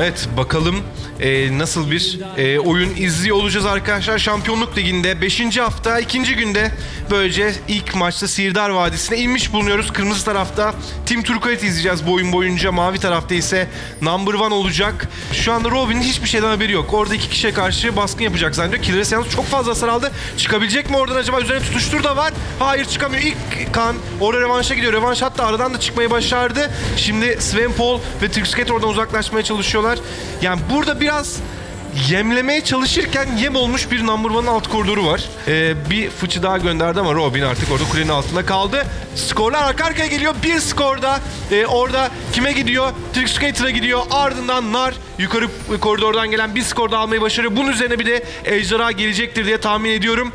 Evet bakalım e, nasıl bir e, oyun izliyor olacağız arkadaşlar. Şampiyonluk Ligi'nde 5. hafta 2. günde böylece ilk maçta Sihirdar Vadisi'ne inmiş bulunuyoruz. Kırmızı tarafta Team Turquoise izleyeceğiz bu oyun boyunca. Mavi tarafta ise Number One olacak. Şu anda Robin'in hiçbir şeyden haberi yok. Orada iki kişiye karşı baskın yapacak zannediyor. Killers yalnız çok fazla hasar aldı. Çıkabilecek mi oradan acaba? Üzerine tutuştur da var. Hayır çıkamıyor. İlk kan orada revanşa gidiyor. Revanş hatta aradan da çıkmayı başardı. Şimdi Sven Paul ve Tricksket oradan uzaklaşmaya çalışıyorlar. Yani burada biraz yemlemeye çalışırken yem olmuş bir number one'ın alt koridoru var. Ee, bir fıçı daha gönderdi ama Robin artık orada kulenin altında kaldı. Skorlar arka arkaya geliyor. Bir skorda e, orada kime gidiyor? Trickskater'a gidiyor. Ardından Nar yukarı koridordan gelen bir skor da almayı başarıyor. Bunun üzerine bir de Ejderha gelecektir diye tahmin ediyorum.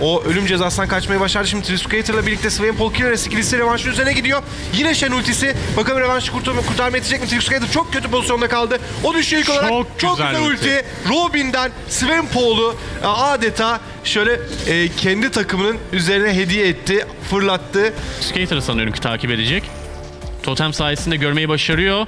O ölüm cezasından kaçmayı başardı. Şimdi Triskater'la birlikte Swain Paul Killeres ikilisi revanşın üzerine gidiyor. Yine Shen ultisi. Bakalım revanşı kurtarma, kurtarma yetecek mi? Triskater çok kötü pozisyonda kaldı. O düşüyor ilk olarak. Çok Çok güzel güzel, ulti. ulti. Robin'den Sven Paul'u e, adeta şöyle e, kendi takımının üzerine hediye etti, fırlattı. Skater'ı sanıyorum ki takip edecek. Totem sayesinde görmeyi başarıyor.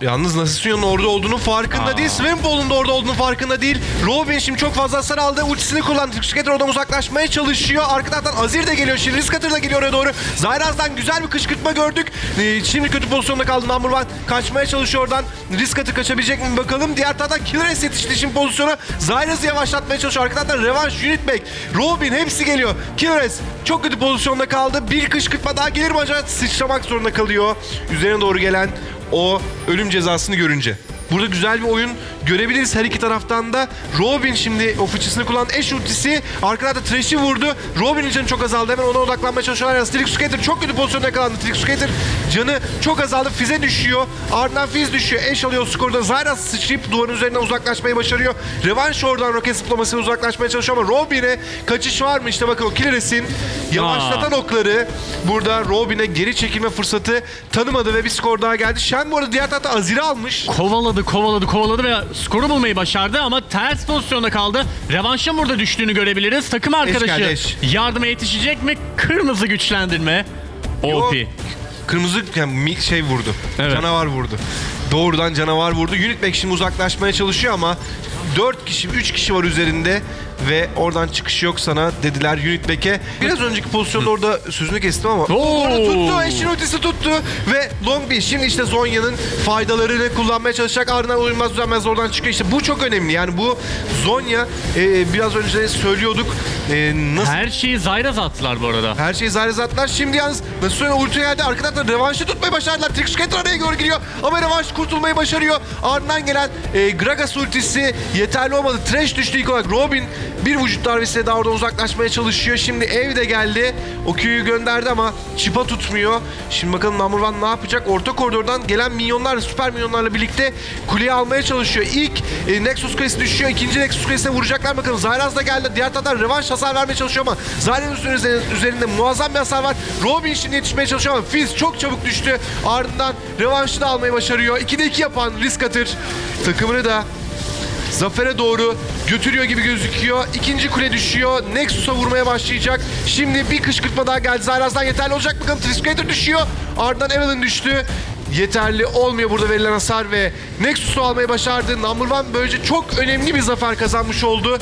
Yalnız Nasution'un orada olduğunu farkında Aa. değil. Sven Paul'un da orada olduğunu farkında değil. Robin şimdi çok fazla hasar aldı. Ultisini kullandı. Skater oradan uzaklaşmaya çalışıyor. Arka taraftan Azir de geliyor. Şimdi Riskater da geliyor oraya doğru. Zayraz'dan güzel bir kışkırtma gördük. Ee, şimdi kötü pozisyonda kaldı Number One. Kaçmaya çalışıyor oradan. Riskater kaçabilecek mi bakalım. Diğer taraftan Killer S yetişti şimdi pozisyona. Zayraz'ı yavaşlatmaya çalışıyor. Arka taraftan Revanş, Unit Back, Robin hepsi geliyor. Killer S çok kötü pozisyonda kaldı. Bir kışkırtma daha gelir mi acaba? Sıçramak zorunda kalıyor. Üzerine doğru gelen o ölüm cezasını görünce. Burada güzel bir oyun görebiliriz her iki taraftan da. Robin şimdi o fıçısını kullanan eş ultisi. Arkadan da Trash'i vurdu. Robin'in canı çok azaldı. Hemen ona odaklanmaya çalışıyorlar. Yalnız Trick Skater çok kötü pozisyonda yakalandı. Trick Skater canı çok azaldı. Fize düşüyor. Ardından Fiz düşüyor. Eş alıyor skorda. Zyra sıçrayıp duvarın üzerinden uzaklaşmayı başarıyor. Revanş oradan roket zıplamasıyla uzaklaşmaya çalışıyor ama Robin'e kaçış var mı? İşte bakın o Killers'in yavaşlatan okları burada Robin'e geri çekilme fırsatı tanımadı ve bir skor daha geldi. Shen bu arada diğer tarafta Azir'i almış. Kovaladı, kovaladı, kovaladı ve skoru bulmayı başardı ama ters pozisyonda kaldı. Revanşın burada düştüğünü görebiliriz. Takım arkadaşı geldi, eş. yardıma yetişecek mi? Kırmızı güçlendirme. OP. Kırmızı yani mi- şey vurdu. Evet. Canavar vurdu. Doğrudan canavar vurdu. Unit Back şimdi uzaklaşmaya çalışıyor ama 4 kişi, 3 kişi var üzerinde ve oradan çıkış yok sana dediler Unit Back'e. Biraz önceki pozisyonda orada sözünü kestim ama Oo. orada tuttu. Eşin ultisi tuttu ve Long bir şimdi işte Zonya'nın faydalarını kullanmaya çalışacak. Ardından uyumaz düzenmez oradan çıkıyor. İşte bu çok önemli. Yani bu Zonya e, biraz önce söylüyorduk. E, nasıl Her şeyi Zyraz attılar bu arada. her şeyi zar attılar. Şimdi yalnız Nasution'a ulti geldi. Arkadan da revanşı tutmayı başardılar. Trickskater araya doğru giriyor. Ama revanş kurtulmayı başarıyor. Ardından gelen e, Gragas ultisi yeterli olmadı. Trash düştü ilk olarak. Robin bir vücut darbesiyle daha oradan uzaklaşmaya çalışıyor. Şimdi ev de geldi. O Q'yu gönderdi ama çipa tutmuyor. Şimdi bakalım One ne yapacak? Orta koridordan gelen minyonlar, süper minyonlarla birlikte kuleyi almaya çalışıyor. İlk e, Nexus Kulesi düşüyor. İkinci Nexus Kulesi'ne vuracaklar bakalım. Zayraz da geldi. Diğer taraftan revanş hasar vermeye çalışıyor ama Zayraz'ın üzerinde, üzerinde muazzam bir hasar var. Robin şimdi yetişmeye çalışıyor ama Fizz çok çabuk düştü. Ardından revanşı da almayı başarıyor. 2'de 2 yapan Risk Atır takımını da Zafer'e doğru götürüyor gibi gözüküyor. İkinci kule düşüyor. Nexus'a vurmaya başlayacak. Şimdi bir kışkırtma daha geldi. Zayraz'dan yeterli olacak mı? Bakalım Triskater düşüyor. Ardından Evelyn düştü. Yeterli olmuyor burada verilen hasar ve Nexus'u almayı başardı. Number One böylece çok önemli bir zafer kazanmış oldu.